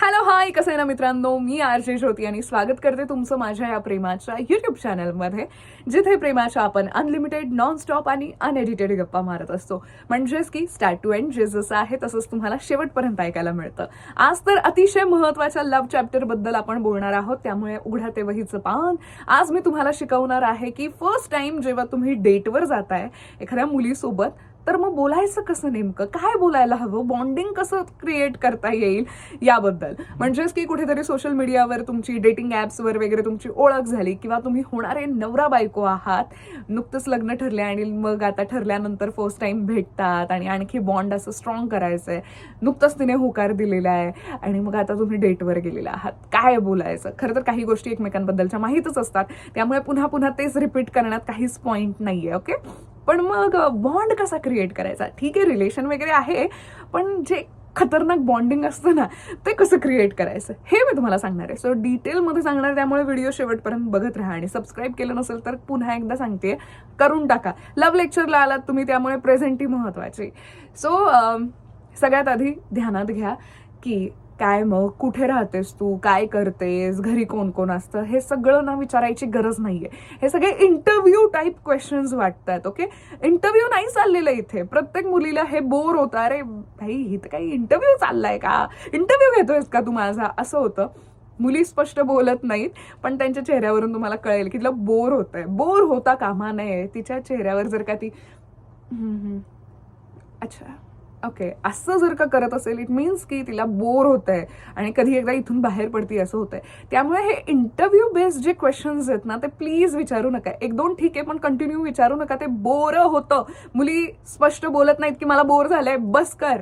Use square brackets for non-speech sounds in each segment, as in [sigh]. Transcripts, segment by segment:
Hello hi कसं आहे ना मित्रांनो? मी आर जे ज्योती आणि स्वागत करते तुमचं माझ्या या प्रेमाच्या युट्यूब चॅनलमध्ये जिथे प्रेमाच्या आपण अनलिमिटेड नॉन स्टॉप आणि अनएडिटेड गप्पा मारत असतो. म्हणजेच की स्टार्ट टू एंड जे जसं आहे तसंच तुम्हाला शेवटपर्यंत ऐकायला मिळतं. आज तर अतिशय महत्त्वाच्या लव्ह चॅप्टरबद्दल आपण बोलणार आहोत त्यामुळे उघडा ते वहीचं पान. आज मी तुम्हाला शिकवणार आहे की फर्स्ट टाइम जेव्हा तुम्ही डेटवर जाताय एखाद्या मुलीसोबत तर मग बोलायचं कसं नेमकं? काय बोलायला हवं? बॉन्डिंग कसं क्रिएट करता येईल याबद्दल? म्हणजेच की कुठेतरी सोशल मीडियावर तुमची डेटिंग ॲप्सवर वगैरे तुमची ओळख झाली किंवा तुम्ही होणारे नवरा बायको आहात नुकतंच लग्न ठरले आणि मग आता ठरल्यानंतर फर्स्ट टाइम भेटतात आणि आणखी बॉन्ड असं स्ट्रॉंग करायचं आहे नुकतंच तिने होकार दिलेला आहे आणि मग आता तुम्ही डेटवर गेलेला आहात. काय बोलायचं? खरं तर काही गोष्टी एकमेकांबद्दलच्या माहीतच असतात. त्यामुळे पुन्हा पुन्हा तेच रिपीट करण्यात काहीच पॉईंट नाही आहे ओके पण मग बॉन्ड कसा क्रिएट करायचा? ठीक आहे रिलेशन वगैरे आहे पण जे खतरनाक बॉन्डिंग असतं ना ते कसं क्रिएट करायचं? हे मी तुम्हाला सांगणार आहे. सो डिटेलमध्ये सांगणार आहे, त्यामुळे व्हिडिओ शेवटपर्यंत बघत राहा आणि सबस्क्राईब केलं नसेल तर पुन्हा एकदा सांगते करून टाका. लव्ह लेक्चरला आलात तुम्ही त्यामुळे प्रेझेंट ही सो सगळ्यात आधी ध्यानात घ्या की काय मग? कुठे राहतेस तू? काय करतेस? घरी कोण कोण असतं? हे सगळं ना विचारायची गरज नाहीये. हे सगळे इंटरव्ह्यू टाईप क्वेश्चन्स वाटतात ओके इंटरव्ह्यू नाही चाललेलं इथे. प्रत्येक मुलीला हे बोर होतं. अरे भाई इथं काही इंटरव्ह्यू चाललाय का? इंटरव्ह्यू घेतोयस का तू माझा? असं होतं. मुली स्पष्ट बोलत नाहीत पण त्यांच्या चेहऱ्यावरून तुम्हाला कळेल की तिला बोर होत आहे बोर होता कामा नये. तिच्या चेहऱ्यावर जर का ती अच्छा. ओके असं जर का करत असेल इट मीन्स की तिला बोर होत आहे आणि कधी एकदा इथून बाहेर पडते असं होत आहे त्यामुळे हे इंटरव्ह्यू बेस्ड जे क्वेश्चन्स आहेत ना ते प्लीज विचारू नका. एक दोन ठीक आहे पण कंटिन्यू विचारू नका. ते बोर होतं. मुली स्पष्ट बोलत नाहीत की मला बोर झालंय बस कर.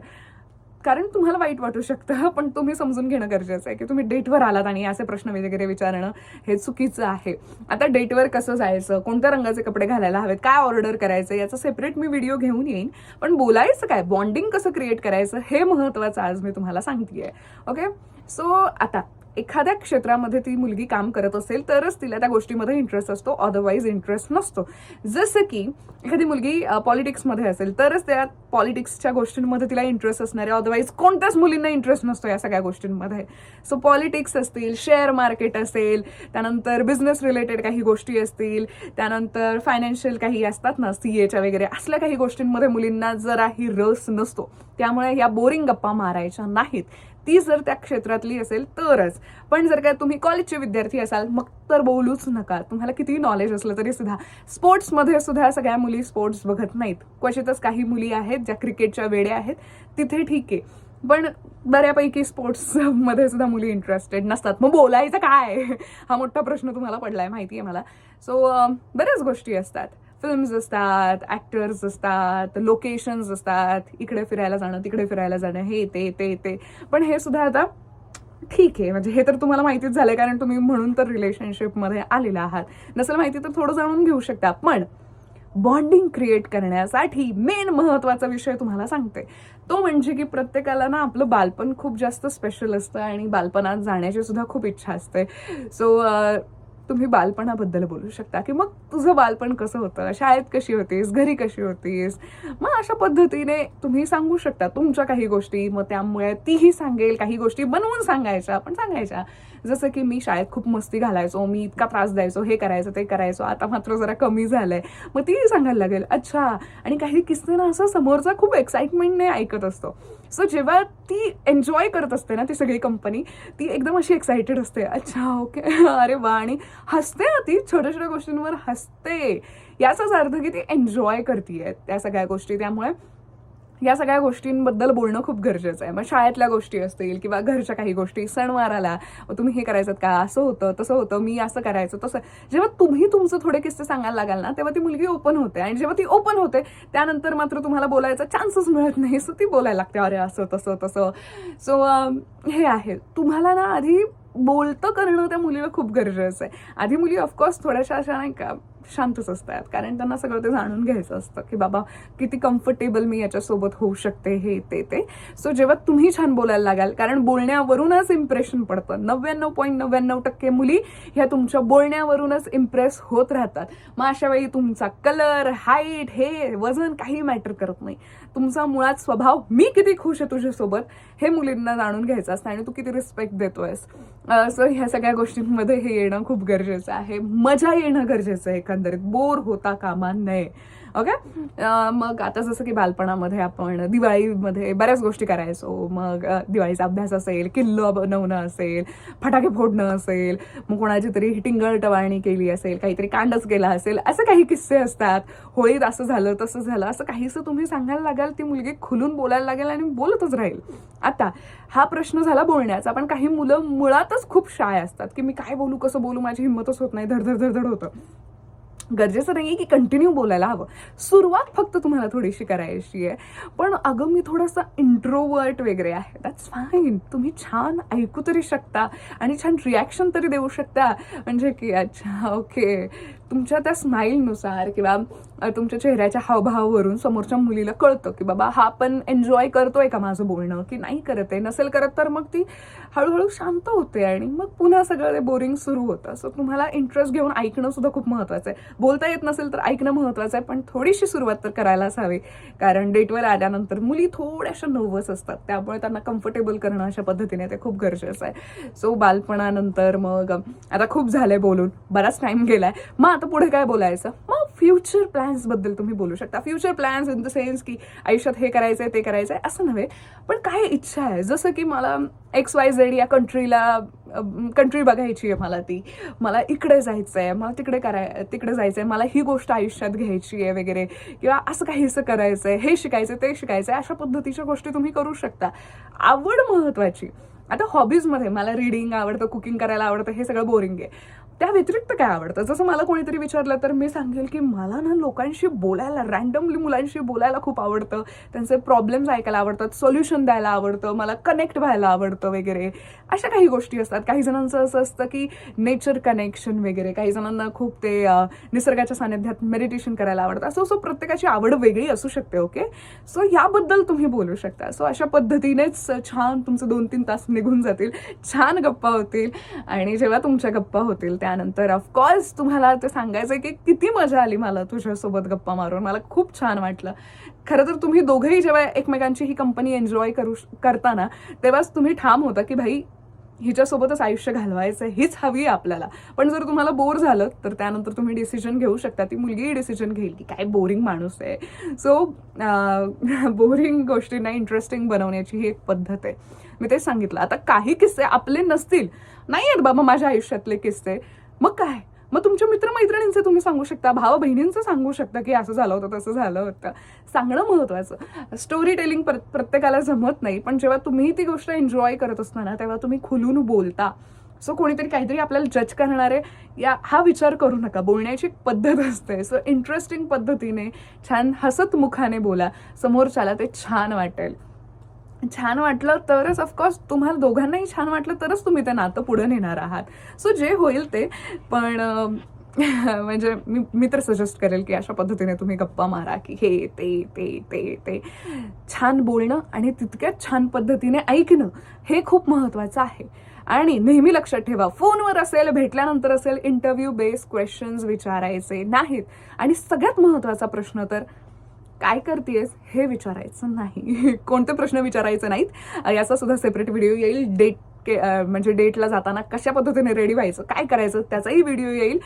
कारण तुम्हाला वाईट वाटू शकतं [laughs] पण तुम्ही समजून घेणं गरजेचं आहे की तुम्ही डेटवर आलात आणि असे प्रश्न वगैरे विचारणं हे चुकीचं आहे. आता डेटवर कसं जायचं कोणत्या रंगाचे कपडे घालायला हवेत काय ऑर्डर करायचं याचा सेपरेट मी व्हिडिओ घेऊन येईन. पण बोलायचं काय? बॉन्डिंग कसं क्रिएट करायचं? हे महत्वाचं आज मी तुम्हाला सांगते आहे ओके सो आता एखाद्या क्षेत्रामध्ये ती मुलगी काम करत असेल तरच तिला त्या गोष्टीमध्ये इंटरेस्ट असतो. अदरवाईज इंटरेस्ट नसतो. जसं की एखादी मुलगी पॉलिटिक्समध्ये असेल तरच त्या पॉलिटिक्सच्या गोष्टींमध्ये तिला इंटरेस्ट असणार आहे. अदरवाईज कोणत्याच मुलींना इंटरेस्ट नसतो या सगळ्या गोष्टींमध्ये. सो पॉलिटिक्स असतील शेअर मार्केट असेल त्यानंतर बिझनेस रिलेटेड काही गोष्टी असतील त्यानंतर फायनान्शियल काही असतात ना सी एच्या वगैरे असल्या काही गोष्टींमध्ये मुलींना जराही रस नसतो. त्यामुळे या बोरिंग गप्पा मारायच्या नाहीत. ती जर त्या क्षेत्रातली असेल तरच. पण जर का तुम्ही कॉलेजचे विद्यार्थी असाल मग तर बोलूच नका. तुम्हाला किती नॉलेज असलं तरी सुद्धा. स्पोर्ट्समध्ये सुद्धा सगळ्या मुली स्पोर्ट्स बघत नाहीत. क्वचितच काही मुली आहेत ज्या क्रिकेटच्या वेड्या आहेत. तिथे ठीक आहे. पण बऱ्यापैकी स्पोर्ट्समध्ये सुद्धा मुली इंटरेस्टेड नसतात. मग बोलायचं काय? हा मोठा प्रश्न तुम्हाला पडलाय माहिती आहे मला सो बऱ्याच गोष्टी असतात. फिल्म्स असतात ॲक्टर्स असतात लोकेशन्स असतात. इकडे फिरायला जाणं तिकडे फिरायला जाणं हे ते ते ते. पण हे सुद्धा आता ठीक आहे. म्हणजे हे तर तुम्हाला माहितीच झालंय कारण तुम्ही म्हणून तर रिलेशनशिपमध्ये आलेला आहात. नसेल माहिती तर थोडं जाणून घेऊ शकता. पण बॉन्डिंग क्रिएट करण्यासाठी मेन महत्त्वाचा विषय तुम्हाला सांगते. तो म्हणजे की प्रत्येकाला ना आपलं बालपण खूप जास्त स्पेशल असतं आणि बालपणात जाण्याची सुद्धा खूप इच्छा असते. सो तुम्ही बालपणाबद्दल बोलू शकता की मग तुझं बालपण कसं होतं? शाळेत कशी होतीस? घरी कशी होतीस? मग अशा पद्धतीने तुम्ही सांगू शकता तुमच्या काही गोष्टी. मग त्यामुळे तीही सांगेल काही गोष्टी बनवून सांगायच्या पण सांगायच्या. जसं की मी शाळेत खूप मस्ती घालायचो मी इतका त्रास द्यायचो हे करायचं ते करायचो आता मात्र जरा कमी झालंय. मग तीही सांगायला लागेल अच्छा. आणि काही किस्से ना असं समोरचा खूप एक्साइटमेंटने ऐकत असतो. सो जेव्हा ती एन्जॉय करत असते ना ती सगळी कंपनी ती एकदम अशी एक्साइटेड असते. अच्छा ओके [laughs] अरे वा. आणि हसते ना ती छोट्या छोट्या गोष्टींवर हसते. याचाच अर्थ की ती एन्जॉय करते त्या सगळ्या गोष्टी. त्यामुळे या सगळ्या गोष्टींबद्दल बोलणं खूप गरजेचं आहे. मग शाळेतल्या गोष्टी असतील किंवा घरच्या काही गोष्टी सणवार आला मग तुम्ही हे करायचं का? असं होतं तसं होतं मी असं करायचं तसं. जेव्हा तुम्ही तुमचं थोडे किस्से सांगायला लागाल ना तेव्हा ती मुलगी ओपन होते आणि जेव्हा ती ओपन होते त्यानंतर मात्र तुम्हाला बोलायचा चान्सच मिळत नाही. सो ती बोलायला लागते अरे असं तसं तसं. सो हे आहे. तुम्हाला ना आधी बोलतं करणं त्या मुलीला खूप गरजेचं आहे. आधी मुली ऑफकोर्स थोड्याशा अशा नाही का शांतच असतात. कारण त्यांना सगळं ते जाणून घ्यायचं असतं की बाबा किती कम्फर्टेबल मी याच्यासोबत होऊ शकते हे ते ते. सो जेव्हा तुम्ही छान बोलायला लागाल कारण बोलण्यावरूनच इम्प्रेशन पडतं. नव्याण्णव पॉईंट नव्याण्णव टक्के मुली ह्या तुमच्या बोलण्यावरूनच इम्प्रेस होत राहतात. मग अशा वेळी तुमचा कलर हाईट हे वजन काही मॅटर करत नाही. तुमचा मुळात स्वभाव मी किती खुश आहे तुझ्यासोबत हे मुलींना जाणून घ्यायचं असतं आणि तू किती रिस्पेक्ट देतोयस. सो ह्या सगळ्या गोष्टींमध्ये हे येणं खूप गरजेचं आहे. मजा येणं गरजेचं आहे एकंदरीत बोर होता कामा नये. ओके मग आता जसं की बालपणामध्ये आपण दिवाळीमध्ये बऱ्याच गोष्टी करायचो. मग दिवाळीचा अभ्यास असेल किल्लं बनवणं असेल फटाके फोडणं असेल मग कोणाची तरी टिंगल टवाळणी केली असेल काहीतरी कांडच केला असेल असे काही किस्से असतात. होळीत असं झालं तसं झालं असं काहीसं तुम्ही सांगायला लागाल ती मुलगी खुलून बोलायला लागेल आणि बोलतच राहील. आता हा प्रश्न झाला बोलण्याचा पण काही मुलं मुळातच खूप शाय असतात की मी काय बोलू कसं बोलू माझी हिंमतच होत नाही धडधड धडधड होतं. गरजेचं नाही की कंटिन्यू बोलायला हवं. सुरुवात फक्त तुम्हाला थोडीशी करायची आहे. पण अगं मी थोडंसं इंट्रोवर्ट वगैरे आहे. दॅट्स फाईन तुम्ही छान ऐकू तरी शकता आणि छान रिॲक्शन तरी देऊ शकता. म्हणजे की अच्छा ओके तुमच्या त्या स्माईलनुसार किंवा तुमच्या चेहऱ्याच्या हावभावावरून समोरच्या मुलीला कळतं की बाबा हा पण एन्जॉय करतोय का माझं बोलणं? की नाही करत आहे? नसेल करत तर मग ती हळूहळू शांत होते आणि मग पुन्हा सगळं ते बोरिंग सुरू होतं. सो तुम्हाला इंटरेस्ट घेऊन ऐकणं सुद्धा खूप महत्त्वाचं आहे. बोलता येत नसेल तर ऐकणं महत्त्वाचं आहे पण थोडीशी सुरुवात तर करायलाच हवी. कारण डेटवर आल्यानंतर मुली थोड्याशा नर्वस असतात. त्यामुळे त्यांना कम्फर्टेबल करणं अशा पद्धतीने ते खूप गरजेचं आहे. सो बालपणानंतर मग आता खूप झालं आहे बोलून. बराच टाईम गेला आहे मग आता पुढे काय बोलायचं? मग फ्युचर प्लॅन्सबद्दल तुम्ही बोलू शकता. Future plans in the sense की आयुष्यात हे करायचंय ते करायचंय असं नव्हे. पण काय इच्छा आहे? जसं की मला एक्स वाय झेड या कंट्रीला कंट्री बघायची आहे मला ती. मला इकडे जायचं आहे मला तिकडे कराय तिकडे जायचं आहे मला ही गोष्ट आयुष्यात घ्यायची आहे वगैरे. किंवा असं काहीसं करायचं आहे हे शिकायचं ते शिकायचं आहे अशा पद्धतीच्या गोष्टी तुम्ही करू शकता. आवड महत्त्वाची आता हॉबीजमध्ये मला रिडिंग आवडतं कुकिंग करायला आवडतं हे सगळं बोरिंग आहे. त्या व्यतिरिक्त काय आवडतं? जसं मला कोणीतरी विचारलं तर मी सांगेल की मला ना लोकांशी बोलायला रँडमली मुलांशी बोलायला खूप आवडतं. त्यांचे प्रॉब्लेम्स ऐकायला आवडतात सोल्युशन द्यायला आवडतं मला कनेक्ट व्हायला आवडतं वगैरे. अशा काही गोष्टी असतात. काही जणांचं असं असतं की नेचर कनेक्शन वगैरे. काही जणांना खूप ते निसर्गाच्या सानिध्यात मेडिटेशन करायला आवडतं. असं सो प्रत्येकाची आवड वेगळी असू शकते ओके सो याबद्दल तुम्ही बोलू शकता. सो अशा पद्धतीनेच छान तुमचं दोन तीन तास निघून जातील. छान गप्पा होतील. आणि जेव्हा तुमच्या गप्पा होतील त्या त्यानंतर ऑफकोर्स तुम्हाला ते सांगायचं आहे की किती मजा आली मला तुझ्यासोबत गप्पा मारून. मला खूप छान वाटलं. खरं तर तुम्ही दोघंही जेव्हा एकमेकांची ही कंपनी एन्जॉय करू करताना तेव्हाच तुम्ही ठाम होता की भाई हिच्यासोबतच आयुष्य घालवायचं आहे, हीच हवी आहे आपल्याला. पण जर तुम्हाला बोर झालं तर त्यानंतर तुम्ही डिसिजन घेऊ शकता. ती मुलगीही डिसिजन घेईल की काय बोरिंग माणूस आहे. सो बोरिंग [laughs] गोष्टींना इंटरेस्टिंग बनवण्याची ही एक पद्धत आहे. मी तेच सांगितलं. आता काही किस्से आपले नसतील. नाही आहेत बाबा माझ्या आयुष्यातले किस्से. मग काय? मग तुमच्या मित्रमैत्रिणींचे तुम्ही सांगू शकता भावा बहिणींचं सांगू शकता की असं झालं होतं तसं झालं होतं. सांगणं महत्वाचं. स्टोरी टेलिंग प्र प्रत्येकाला जमत नाही पण जेव्हा तुम्ही ती गोष्ट एन्जॉय करत असताना तेव्हा तुम्ही खुलून बोलता. सो कोणीतरी काहीतरी आपल्याला जज करणारे या हा विचार करू नका. बोलण्याची एक पद्धत असते. सो इंटरेस्टिंग पद्धतीने छान हसत मुखाने बोला. समोरच्याला ते छान वाटेल. छान वाटलं तरच ऑफकोर्स तुम्हाला दोघांनाही छान वाटलं तरच तुम्ही ते नातं पुढे नेणार आहात. सो जे होईल ते. पण [laughs] म्हणजे मी मी तर सजेस्ट करेल की अशा पद्धतीने तुम्ही गप्पा मारा की हे ते ते ते ते. छान बोलणं आणि तितक्याच छान पद्धतीने ऐकणं हे खूप महत्त्वाचं आहे. आणि नेहमी लक्षात ठेवा फोनवर असेल भेटल्यानंतर असेल इंटरव्ह्यू बेस क्वेश्चन्स विचारायचे नाहीत. आणि सगळ्यात महत्त्वाचा प्रश्न तर काय करतेस हे विचारायचं नाही. [laughs] कोणते प्रश्न विचारायचे नाहीत. याचा सुद्धा सेपरेट व्हिडिओ येईल. डेट के- म्हणजे डेटला जाताना कशा पद्धतीने रेडी व्हायचं काय करायचं त्याचाही व्हिडिओ येईल.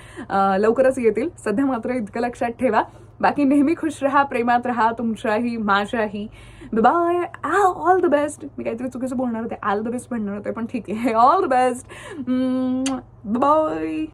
लवकरच येतील. सध्या मात्र इतकं लक्षात ठेवा. बाकी नेहमी खुश राहा प्रेमात राहा तुमच्याही माझ्याही. बाय ऑल द बेस्ट मी काहीतरी चुकीचं बोलणार होते. ऑल द बेस्ट म्हणणार होते पण ठीक आहे. All the best bye